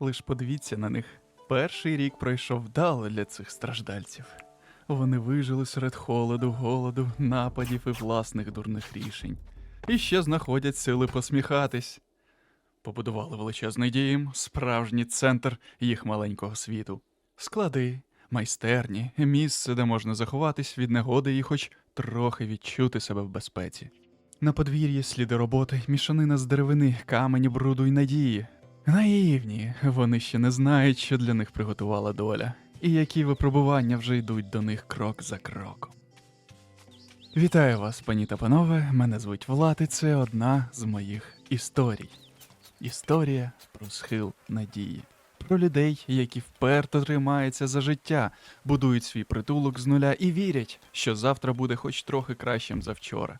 Лиш подивіться на них. Перший рік пройшов вдало для цих страждальців. Вони вижили серед холоду, голоду, нападів і власних дурних рішень. І ще знаходять сили посміхатись. Побудували величезний дім, справжній центр їх маленького світу. Склади, майстерні, місце, де можна заховатись від негоди і хоч трохи відчути себе в безпеці. На подвір'ї сліди роботи, мішанина з деревини, камені, бруду й надії. Наївні, вони ще не знають, що для них приготувала доля, і які випробування вже йдуть до них крок за кроком. Вітаю вас, пані та панове. Мене звуть Влад, і це одна з моїх історій. Історія про схил надії. Про людей, які вперто тримаються за життя, будують свій притулок з нуля і вірять, що завтра буде хоч трохи кращим за вчора.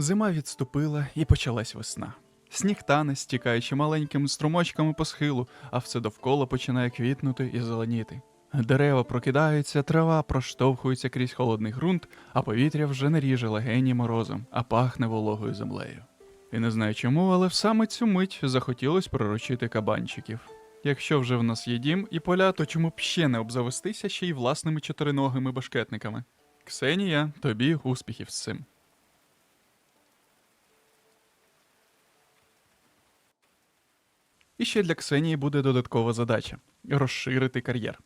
Зима відступила і почалась весна. Сніг тане, стікаючи маленькими струмочками по схилу, а все довкола починає квітнути і зеленіти. Дерева прокидаються, трава проштовхується крізь холодний ґрунт, а повітря вже не ріже легені морозом, а пахне вологою землею. І не знаю чому, але в саме цю мить захотілось пророчити кабанчиків. Якщо вже в нас є дім і поля, то чому б ще не обзавестися ще й власними чотириногими башкетниками? Ксенія, тобі успіхів з цим. І ще для Ксенії буде додаткова задача розширити кар'єр.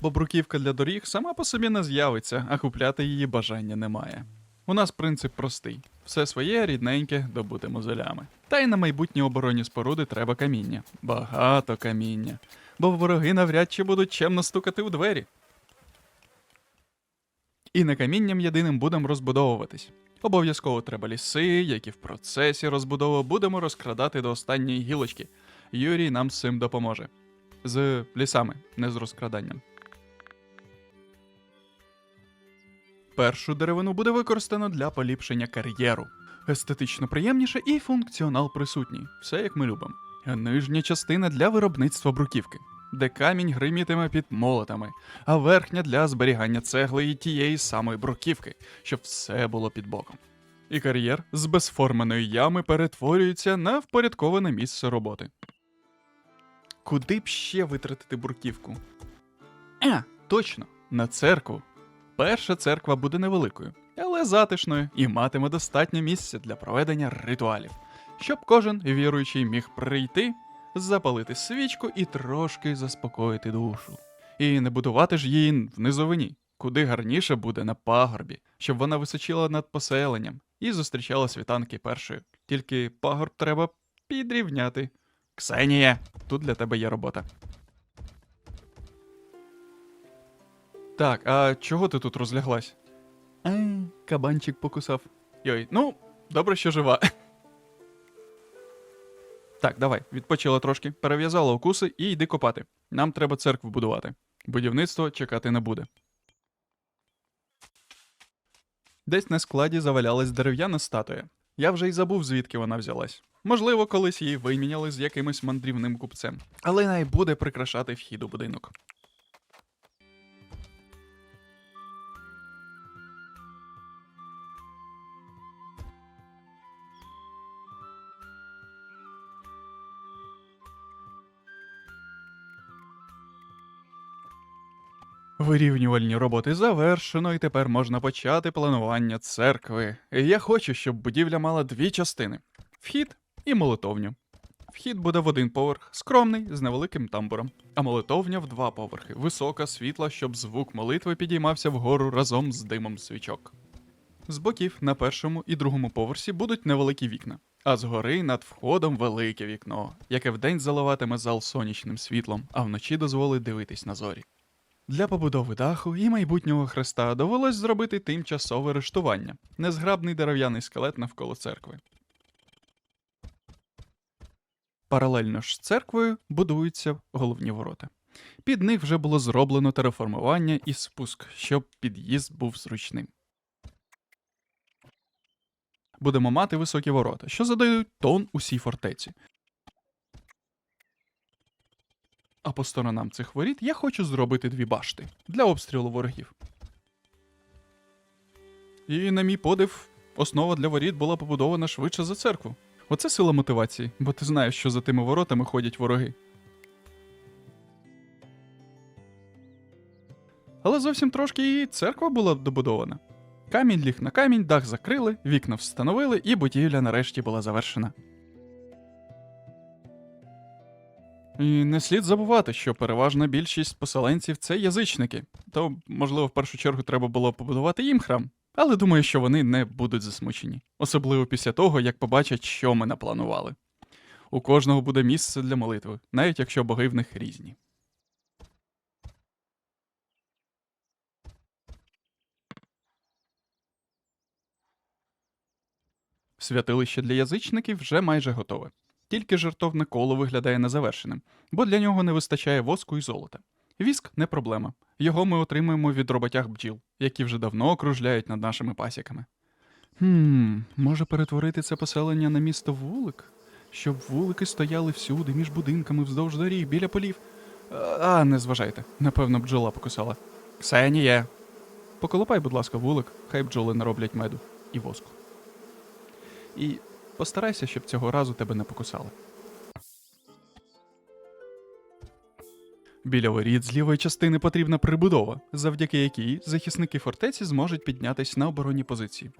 Бо бруківка для доріг сама по собі не з'явиться, а купляти її бажання немає. У нас принцип простий: все своє рідненьке добути мозолями. Та й на майбутні оборонні споруди треба каміння. Багато каміння. Бо вороги навряд чи будуть чемно стукати у двері. І не камінням єдиним будемо розбудовуватись. Обов'язково треба ліси, які в процесі розбудови будемо розкрадати до останньої гілочки. Юрій нам з цим допоможе. З лісами, не з розкраданням. Першу деревину буде використано для поліпшення кар'єру. Естетично приємніше і функціонал присутній, все як ми любимо. Нижня частина для виробництва бруківки, де камінь гримітиме під молотами, а верхня для зберігання цегли і тієї самої бруківки, щоб все було під боком. І кар'єр з безформеної ями перетворюється на впорядковане місце роботи. Куди б ще витратити бруківку? А, точно, на церкву. Перша церква буде невеликою, але затишною і матиме достатньо місця для проведення ритуалів, щоб кожен віруючий міг прийти, запалити свічку і трошки заспокоїти душу. І не будувати ж її в низовині, куди гарніше буде на пагорбі, щоб вона височила над поселенням і зустрічала світанки першою. Тільки пагорб треба підрівняти. Ксенія, тут для тебе є робота. Так, а чого ти тут розляглась? Ей, кабанчик покусав. Йой, ну, добре, що жива. Так, давай, відпочила трошки, перев'язала укуси і йди копати. Нам треба церкву будувати. Будівництво чекати не буде. Десь на складі завалялась дерев'яна статуя. Я вже й забув, звідки вона взялась. Можливо, колись її виміняли з якимось мандрівним купцем, але най буде прикрашати вхід у будинок. Вирівнювальні роботи завершено, і тепер можна почати планування церкви. Я хочу, щоб будівля мала дві частини: вхід і молитовню. Вхід буде в один поверх, скромний, з невеликим тамбуром, а молитовня в два поверхи, висока, світла, щоб звук молитви підіймався вгору разом з димом свічок. З боків на першому і другому поверсі будуть невеликі вікна, а згори над входом велике вікно, яке вдень заливатиме зал сонячним світлом, а вночі дозволить дивитись на зорі. Для побудови даху і майбутнього хреста довелось зробити тимчасове рештування, незграбний дерев'яний скелет навколо церкви. Паралельно ж з церквою будуються головні ворота. Під них вже було зроблено тереформування і спуск, щоб під'їзд був зручним. Будемо мати високі ворота, що задають тон усій фортеці. А по сторонам цих воріт я хочу зробити дві башти для обстрілу ворогів. І, на мій подив, основа для воріт була побудована швидше за церкву. Оце сила мотивації, бо ти знаєш, що за тими воротами ходять вороги. Але зовсім трошки і церква була добудована. Камінь ліг на камінь, дах закрили, вікна встановили, і будівля нарешті була завершена. І не слід забувати, що переважна більшість поселенців це язичники, то, можливо, в першу чергу треба було побудувати їм храм. Але думаю, що вони не будуть засмучені, особливо після того, як побачать, що ми напланували. У кожного буде місце для молитви, навіть якщо боги в них різні. Святилище для язичників вже майже готове. Тільки жертовне коло виглядає незавершеним, бо для нього не вистачає воску і золота. Віск не проблема. Його ми отримуємо від роботяг бджіл, які вже давно окружляють над нашими пасіками. Хм, може перетворити це поселення на місто вулик? Щоб вулики стояли всюди, між будинками, вздовж доріг, біля полів. А, не зважайте, напевно, бджола покусала. Ксенія. Поколопай, будь ласка, вулик, хай бджоли нароблять меду і воску. І постарайся, щоб цього разу тебе не покусали. Біля воріт з лівої частини потрібна прибудова, завдяки якій захисники фортеці зможуть піднятися на оборонні позиції.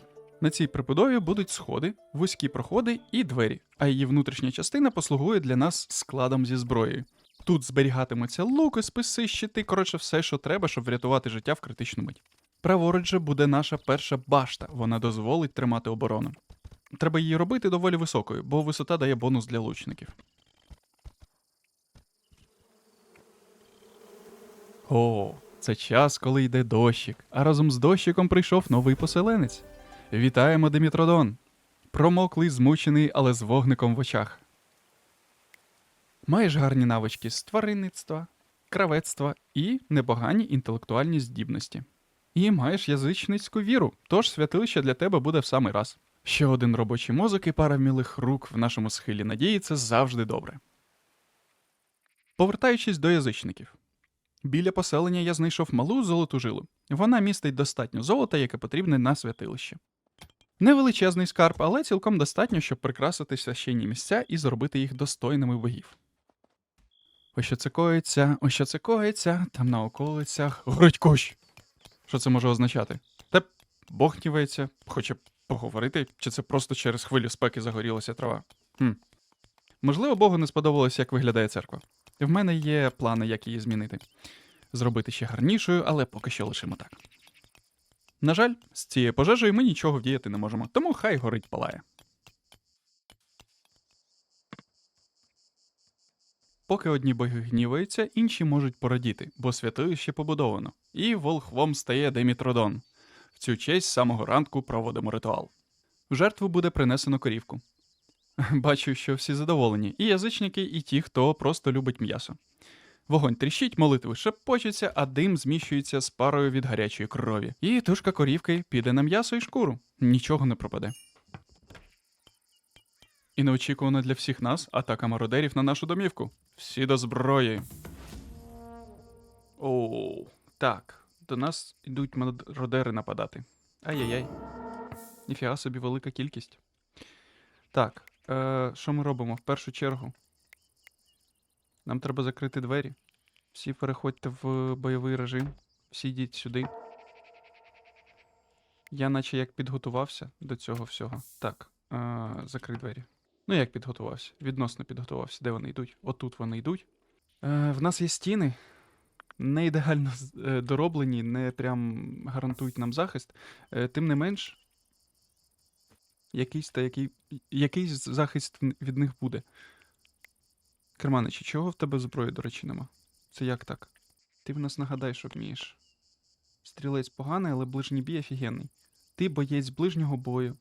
На цій прибудові будуть сходи, вузькі проходи і двері, а її внутрішня частина послугує для нас складом зі зброєю. Тут зберігатимуться луки, списи, щити, коротше, все, що треба, щоб врятувати життя в критичну мить. Праворуч же буде наша перша башта, вона дозволить тримати оборону. Треба її робити доволі високою, бо висота дає бонус для лучників. О, це час, коли йде дощик, а разом з дощиком прийшов новий поселенець. Вітаємо, Демітродон! Промоклий, змучений, але з вогником в очах. Маєш гарні навички з тваринництва, кравецтва і непогані інтелектуальні здібності. І маєш язичницьку віру, тож святилище для тебе буде в самий раз. Ще один робочий мозок і пара вмілих рук в нашому схилі надії це завжди добре. Повертаючись до язичників. Біля поселення я знайшов малу золоту жилу. Вона містить достатньо золота, яке потрібне на святилище. Невеличезний скарб, але цілком достатньо, щоб прикрасити священні місця і зробити їх достойними богів. Ось що це коїться, ось що це коїться, там на околицях горить кущ. Що це може означати? Та Бог гнівається, хоче поговорити, чи це просто через хвилю спеки загорілася трава. Хм. Можливо, Богу не сподобалось, як виглядає церква. В мене є плани, як її змінити. Зробити ще гарнішою, але поки що лишимо так. На жаль, з цією пожежею ми нічого вдіяти не можемо, тому хай горить палає. Поки одні боги гніваються, інші можуть порадіти, бо святилище побудовано, і волхвом стає Демітродон. В цю честь з самого ранку проводимо ритуал. В жертву буде принесено корівку. Бачу, що всі задоволені, і язичники, і ті, хто просто любить м'ясо. Вогонь тріщить, молитви шепочуться, а дим зміщується з парою від гарячої крові. І тушка корівки піде на м'ясо і шкуру. Нічого не пропаде. І неочікувано для всіх нас атака мародерів на нашу домівку. Всі до зброї. Оу, так. До нас йдуть мародери нападати. Ай-яй-яй. Ніфіга собі велика кількість. Так, е, що ми робимо в першу чергу? Нам треба закрити двері. Всі переходьте в бойовий режим. Всі йдіть сюди. Я наче як підготувався до цього всього. Так, е, закрий двері. Ну, як підготувався? Відносно підготувався. Де вони йдуть? Отут вони йдуть. Е, в нас є стіни. Не ідеально е, дороблені, не прям гарантують нам захист. Е, тим не менш, якийсь та який, якийсь захист від них буде. Керманичі, чого в тебе зброї, до речі, нема? Це як так? Ти в нас нагадай, що вмієш. Стрілець поганий, але ближній бій офігенний. Ти боєць ближнього бою.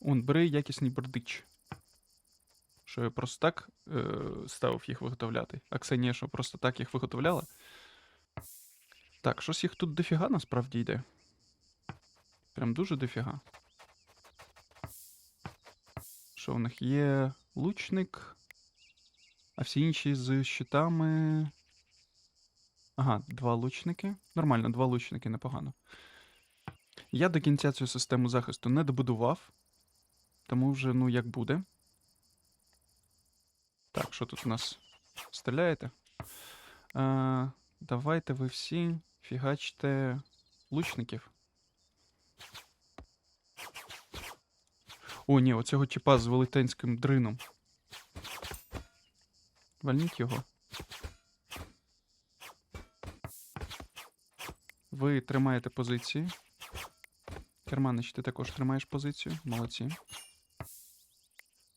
Он, бери якісний бердич. Що я просто так е, ставив їх виготовляти. А Ксенія, що просто так їх виготовляла? Так, щось їх тут дофіга насправді йде. Прям дуже дофіга. Що в них є лучник, а всі інші з щитами. Ага, два лучники. Нормально, два лучники, непогано. Я до кінця цю систему захисту не добудував, тому вже, ну, як буде. Так, що тут у нас? Стріляєте? А, давайте ви всі фігачте лучників. О, ні, оцього тіпа з велетенським дрином. Вальніть його. Ви тримаєте позиції. Керманич, ти також тримаєш позицію. Молодці.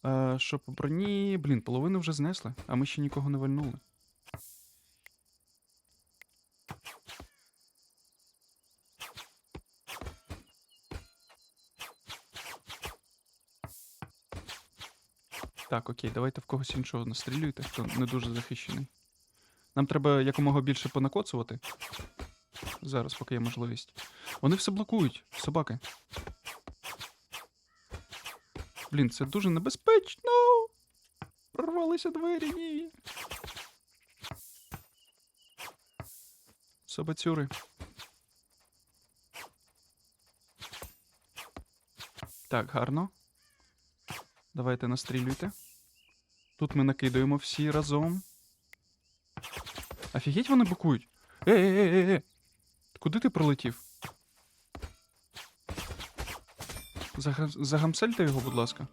Е, що по броні. Блін, половину вже знесли, а ми ще нікого не вальнули. Так, окей, давайте в когось іншого настрілюйте, хто не дуже захищений. Нам треба якомога більше понакоцувати. Зараз, поки є можливість. Вони все блокують, собаки. Блін, це дуже небезпечно. Прорвалися двері, ні. Собацюри. Так, гарно. Давайте настрілюйте. Тут ми накидаємо всі разом. Офігеть вони блокують. Е-е-е-е! Куди ти пролетів? Загам- Загамсельте його, будь ласка.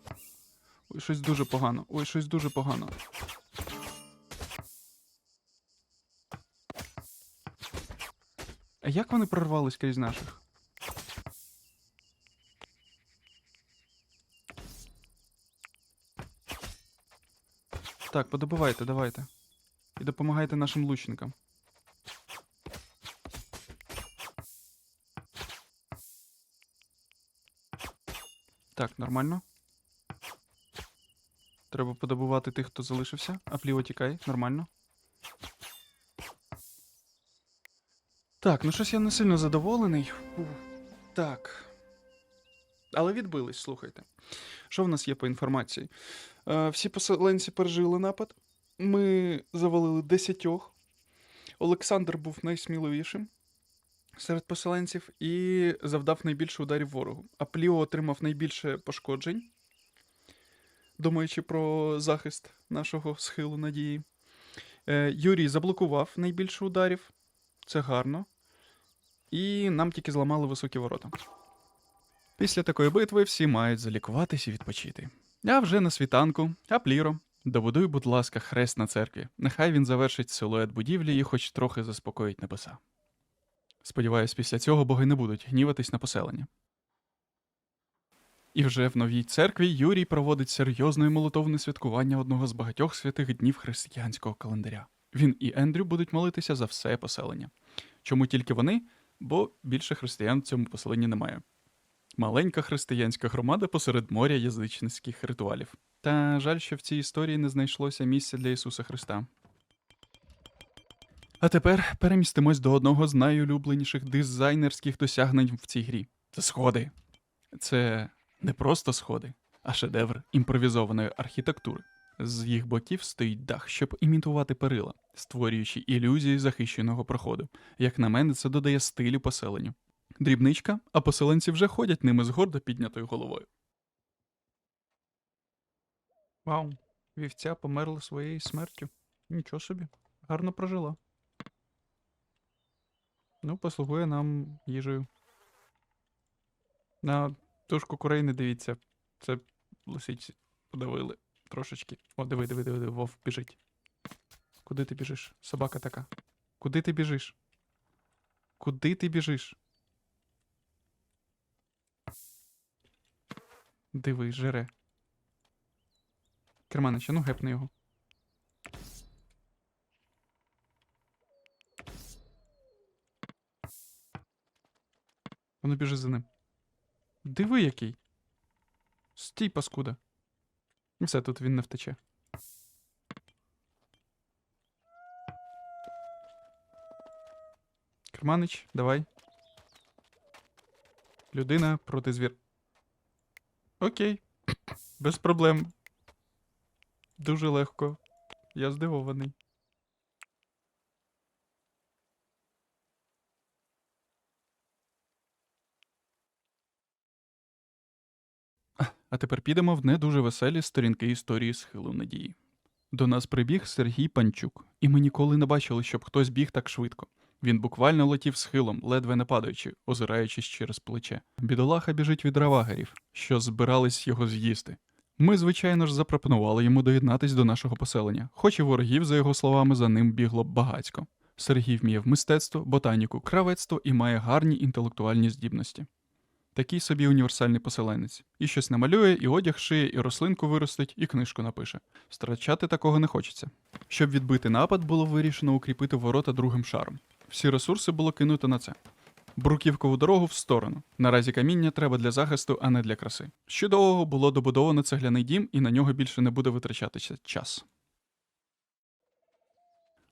Ой, щось дуже погано. Ой, щось дуже погано. А як вони прорвались крізь наших? Так, подобивайте, давайте. І допомагайте нашим лучникам. Так, нормально. Треба подобувати тих, хто залишився. А пліво тікай, нормально. Так, ну щось я не сильно задоволений. Так. Але відбились, слухайте. Що в нас є по інформації? Е, всі поселенці пережили напад. Ми завалили десятьох. Олександр був найсміливішим серед поселенців і завдав найбільше ударів ворогу. А Пліо отримав найбільше пошкоджень, думаючи про захист нашого схилу надії. Е, Юрій заблокував найбільше ударів. Це гарно. І нам тільки зламали високі ворота. Після такої битви всі мають залікуватись і відпочити. А вже на світанку, Апліро, добудуй, будь ласка, хрест на церкві. Нехай він завершить силует будівлі і хоч трохи заспокоїть небеса. Сподіваюсь, після цього боги не будуть гніватись на поселення. І вже в новій церкві Юрій проводить серйозне і молитовне святкування одного з багатьох святих днів християнського календаря. Він і Ендрю будуть молитися за все поселення. Чому тільки вони? Бо більше християн в цьому поселенні немає. Маленька християнська громада посеред моря язичницьких ритуалів. Та жаль, що в цій історії не знайшлося місця для Ісуса Христа. А тепер перемістимось до одного з найулюбленіших дизайнерських досягнень в цій грі це сходи. Це не просто сходи, а шедевр імпровізованої архітектури. З їх боків стоїть дах, щоб імітувати перила, створюючи ілюзії захищеного проходу. Як на мене, це додає стилю поселенню. Дрібничка, а поселенці вже ходять ними з гордо піднятою головою. Вау, вівця померла своєю смертю. Нічого собі, гарно прожила. Ну, послугує нам їжею. На тушку курей не дивіться. Це лисиці подавили трошечки. О, диви, диви, диви, диви, вовк біжить. Куди ти біжиш? Собака така. Куди ти біжиш? Куди ти біжиш? Диви, жере. Керманича, ну гепни його. Воно біжить за ним. Диви який. Стій, паскуда. Все, тут він не втече. Керманич, давай. Людина проти звір. Окей. Без проблем. Дуже легко. Я здивований. А тепер підемо в не дуже веселі сторінки історії схилу надії. До нас прибіг Сергій Панчук, і ми ніколи не бачили, щоб хтось біг так швидко. Він буквально летів схилом, ледве не падаючи, озираючись через плече. Бідолаха біжить від равагерів, що збирались його з'їсти. Ми, звичайно ж, запропонували йому доєднатись до нашого поселення, хоч і ворогів, за його словами, за ним бігло багацько. Сергій вміє в мистецтво, ботаніку, кравецтво і має гарні інтелектуальні здібності. Такий собі універсальний поселенець. І щось намалює, і одяг шиє, і рослинку виростить, і книжку напише. Страчати такого не хочеться. Щоб відбити напад, було вирішено укріпити ворота другим шаром. Всі ресурси було кинуто на це. Бруківкову дорогу в сторону. Наразі каміння треба для захисту, а не для краси. З чудового було добудовано цегляний дім, і на нього більше не буде витрачатися час.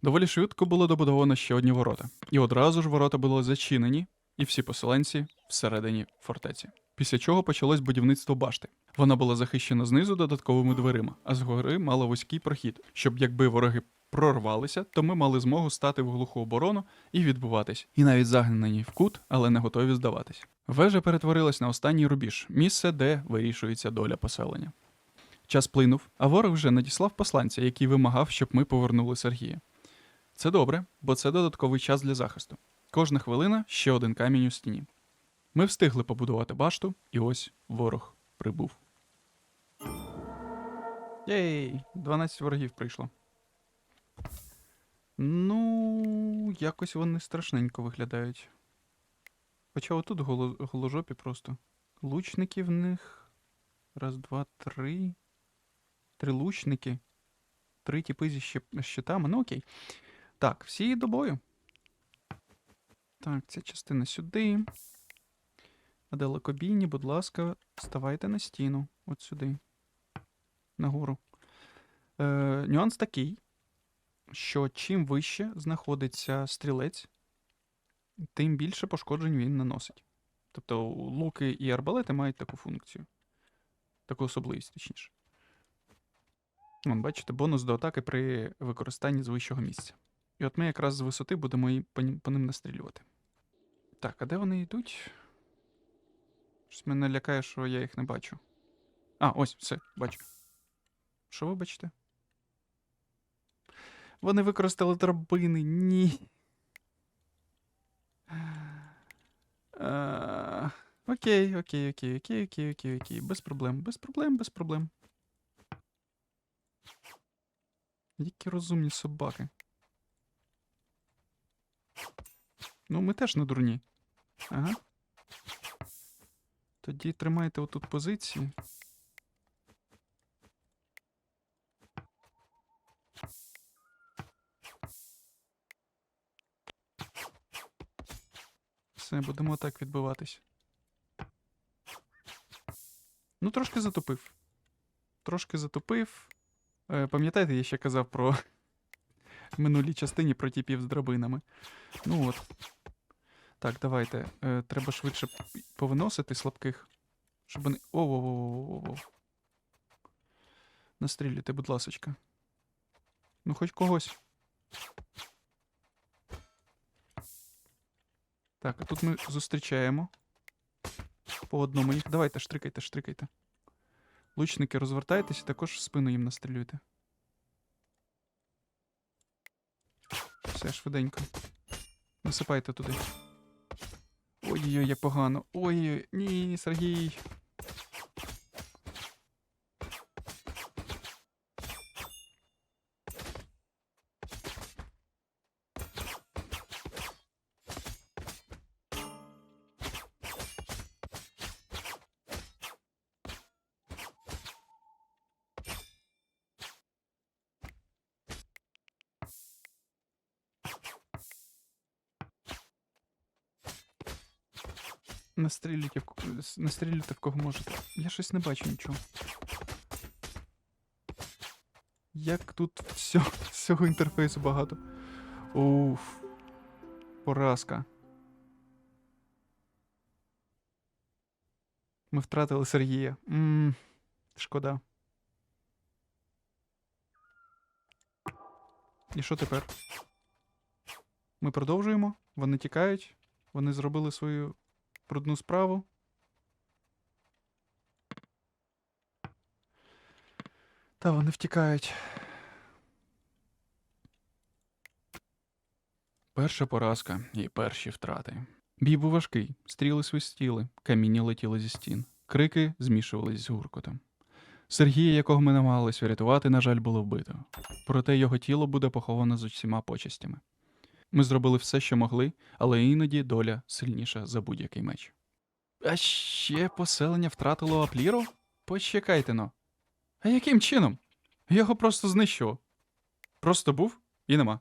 Доволі швидко було добудовано ще одні ворота, і одразу ж ворота були зачинені, і всі поселенці всередині фортеці. Після чого почалось будівництво башти. Вона була захищена знизу додатковими дверима, а згори мала вузький прохід, щоб якби вороги прорвалися, то ми мали змогу стати в глуху оборону і відбуватись, і навіть загнані в кут, але не готові здаватись. Вежа перетворилась на останній рубіж, місце, де вирішується доля поселення. Час плинув, а ворог вже надіслав посланця, який вимагав, щоб ми повернули Сергія. Це добре, бо це додатковий час для захисту. Кожна хвилина ще один камінь у стіні. Ми встигли побудувати башту, і ось ворог прибув. Єй, 12 ворогів прийшло. Ну, якось вони страшненько виглядають. Хоча отут голо, голожопі просто. Лучники в них. Раз, два, три. Три лучники. Три тіпи зі щитами. Ну окей. Так, всі до бою. Так, ця частина сюди. А далекобійні, будь ласка, ставайте на стіну. От сюди. Нагору. Е, нюанс такий, що чим вище знаходиться стрілець, тим більше пошкоджень він наносить. Тобто луки і арбалети мають таку функцію. Таку особливість, точніше. Вон, бачите, бонус до атаки при використанні з вищого місця. І от ми якраз з висоти будемо і по, ним- настрілювати. Так, а де вони йдуть? Щось мене лякає, що я їх не бачу. А, ось, все, бачу. Що ви бачите? Вони використали драбини. Ні. Е, Окей, окей, окей, окей, окей, окей, окей. Без проблем, без проблем, без проблем. Які розумні собаки. Ну, ми теж не дурні. Ага. Тоді тримайте отут позиції. Все, будемо так відбиватись. Ну, трошки затупив. Трошки затупив. Е, пам'ятаєте, я ще казав про минулій частині про тіпів з драбинами. Ну от. Так, давайте. Е, треба швидше повиносити слабких. Щоб вони. О-о-о-о-о-о. Настрілюйте, будь ласочка. Ну, хоч когось. Так, а тут ми зустрічаємо. По одному. Давайте, штрикайте, штрикайте. Лучники, розвертайтесь і також в спину їм настрілюйте. Все, швиденько. Насипайте туди. Ой-ой-ой, я погано. Ой, ні, Сергій. Настрілюйте в, настрілюйте в кого можете. Я щось не бачу нічого. Як тут всього, всього інтерфейсу багато. Уф. Поразка. Ми втратили Сергія. Ммм, шкода. І що тепер? Ми продовжуємо. Вони тікають. Вони зробили свою брудну справу. Та вони втікають. Перша поразка і перші втрати. Бій був важкий, стріли свистіли, каміння летіли зі стін, крики змішувались з гуркотом. Сергія, якого ми намагалися врятувати, на жаль, було вбито. Проте його тіло буде поховано з усіма почестями. Ми зробили все, що могли, але іноді доля сильніша за будь-який меч. А ще поселення втратило Апліру? Почекайте но. А яким чином? Його просто знищило. Просто був і нема.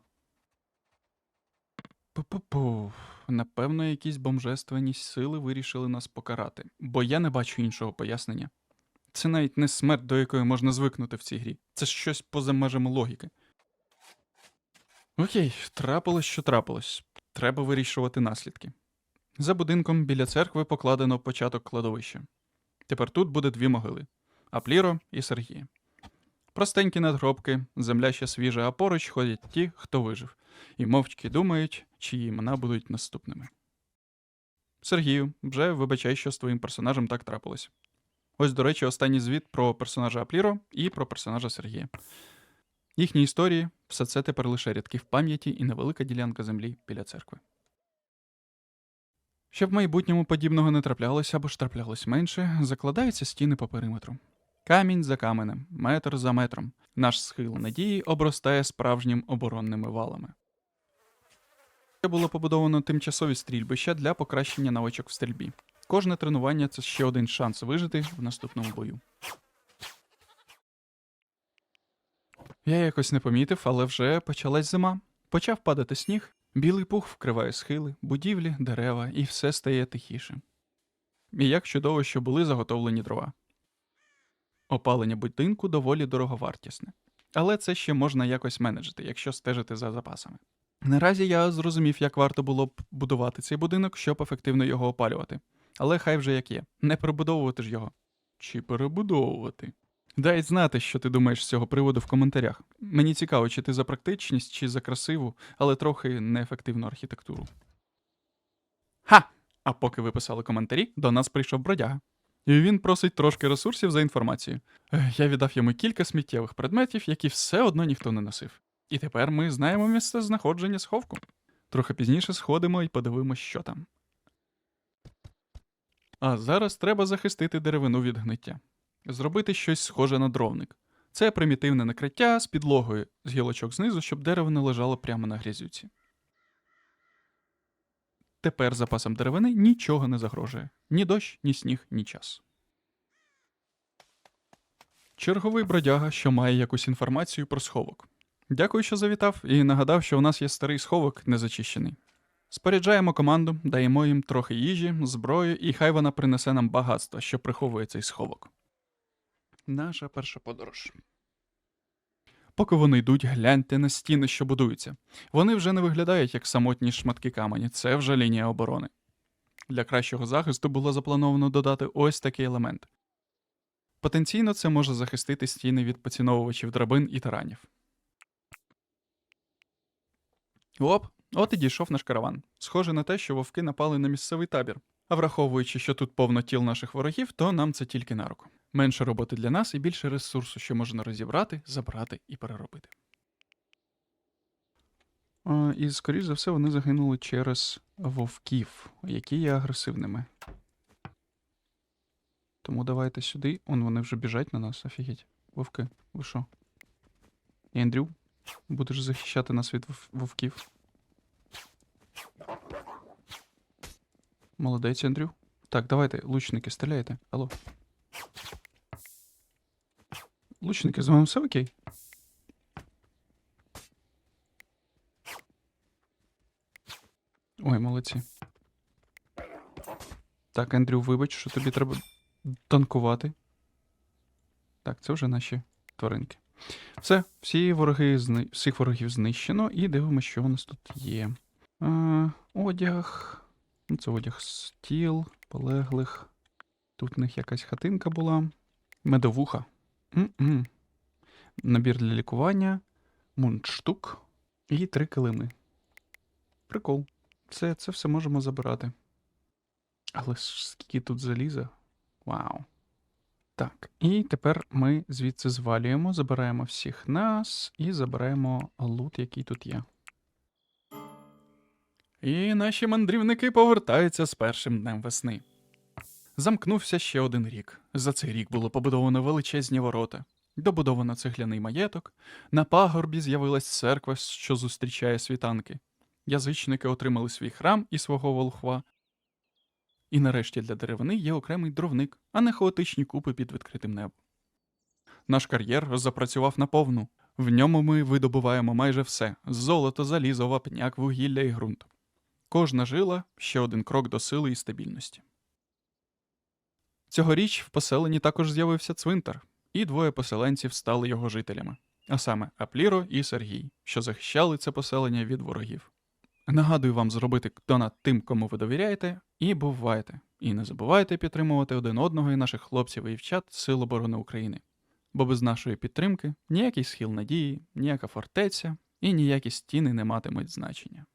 Пу-пу-пу. Напевно, якісь бомжественні сили вирішили нас покарати, бо я не бачу іншого пояснення. Це навіть не смерть, до якої можна звикнути в цій грі. Це щось поза межами логіки. Окей, трапилось, що трапилось. Треба вирішувати наслідки. За будинком біля церкви покладено початок кладовища. Тепер тут буде дві могили Апліро і Сергія. Простенькі надгробки, земля ще свіжа, а поруч ходять ті, хто вижив, і мовчки думають, чиї імена будуть наступними. Сергію, вже вибачай, що з твоїм персонажем так трапилось. Ось, до речі, останній звіт про персонажа Апліро і про персонажа Сергія. Їхні історії все це тепер лише рядки в пам'яті і невелика ділянка землі біля церкви. Щоб в майбутньому подібного не траплялося або ж траплялось менше, закладаються стіни по периметру. Камінь за каменем, метр за метром. Наш схил надії обростає справжнім оборонними валами. Це було побудовано тимчасові стрільбища для покращення навичок в стрільбі. Кожне тренування це ще один шанс вижити в наступному бою. Я якось не помітив, але вже почалась зима. Почав падати сніг, білий пух вкриває схили, будівлі, дерева, і все стає тихіше. І як чудово, що були заготовлені дрова. Опалення будинку доволі дороговартісне. Але це ще можна якось менеджити, якщо стежити за запасами. Наразі я зрозумів, як варто було б будувати цей будинок, щоб ефективно його опалювати. Але хай вже як є. Не перебудовувати ж його. Чи перебудовувати? Дай знати, що ти думаєш з цього приводу в коментарях. Мені цікаво, чи ти за практичність, чи за красиву, але трохи неефективну архітектуру. Ха! А поки ви писали коментарі, до нас прийшов бродяга. І він просить трошки ресурсів за інформацію. Я віддав йому кілька сміттєвих предметів, які все одно ніхто не носив. І тепер ми знаємо місце знаходження сховку. Трохи пізніше сходимо і подивимось, що там. А зараз треба захистити деревину від гниття. Зробити щось схоже на дровник. Це примітивне накриття з підлогою з гілочок знизу, щоб дерево не лежало прямо на грязюці. Тепер запасам деревини нічого не загрожує ні дощ, ні сніг, ні час. Черговий бродяга, що має якусь інформацію про сховок. Дякую, що завітав, і нагадав, що у нас є старий сховок незачищений. Споряджаємо команду, даємо їм трохи їжі, зброю, і хай вона принесе нам багатство, що приховує цей сховок. Наша перша подорож. Поки вони йдуть, гляньте на стіни, що будуються. Вони вже не виглядають як самотні шматки камені, це вже лінія оборони. Для кращого захисту було заплановано додати ось такий елемент. Потенційно це може захистити стіни від поціновувачів драбин і таранів. Оп, от і дійшов наш караван. Схоже на те, що вовки напали на місцевий табір. А враховуючи, що тут повно тіл наших ворогів, то нам це тільки на руку. Менше роботи для нас і більше ресурсу, що можна розібрати, забрати і переробити. І, скоріш за все, вони загинули через вовків, які є агресивними. Тому давайте сюди. Он вони вже біжать на нас, офігеть. Вовки, ви що? Ендрю, будеш захищати нас від вовків. Молодець, Ендрю. Так, давайте, лучники, стріляйте. Алло. Лучники, з вами все окей? Ой, молодці. Так, Ендрю, вибач, що тобі треба танкувати. Так, це вже наші тваринки. Все, всі вороги всіх ворогів знищено, і дивимося, що у нас тут є. А, одяг. Ну, це одяг стіл, полеглих. Тут в них якась хатинка була. Медовуха. М-м. Набір для лікування, мундштук і три килими. Прикол. Це, це все можемо забирати. Але скільки тут заліза. Вау. Так, і тепер ми звідси звалюємо, забираємо всіх нас і забираємо лут, який тут є. І наші мандрівники повертаються з першим днем весни. Замкнувся ще один рік. За цей рік було побудовано величезні ворота, добудовано цегляний маєток, на пагорбі з'явилась церква, що зустрічає світанки. Язичники отримали свій храм і свого волхва. І нарешті для деревини є окремий дровник, а не хаотичні купи під відкритим небом. Наш кар'єр запрацював наповну. В ньому ми видобуваємо майже все: золото, залізо, вапняк, вугілля і ґрунт. Кожна жила ще один крок до сили і стабільності. Цьогоріч в поселенні також з'явився цвинтар, і двоє поселенців стали його жителями, а саме Апліро і Сергій, що захищали це поселення від ворогів. Нагадую вам зробити донат тим, кому ви довіряєте, і бувайте. І не забувайте підтримувати один одного і наших хлопців і дівчат Сил оборони України. Бо без нашої підтримки ніякий схил надії, ніяка фортеця і ніякі стіни не матимуть значення.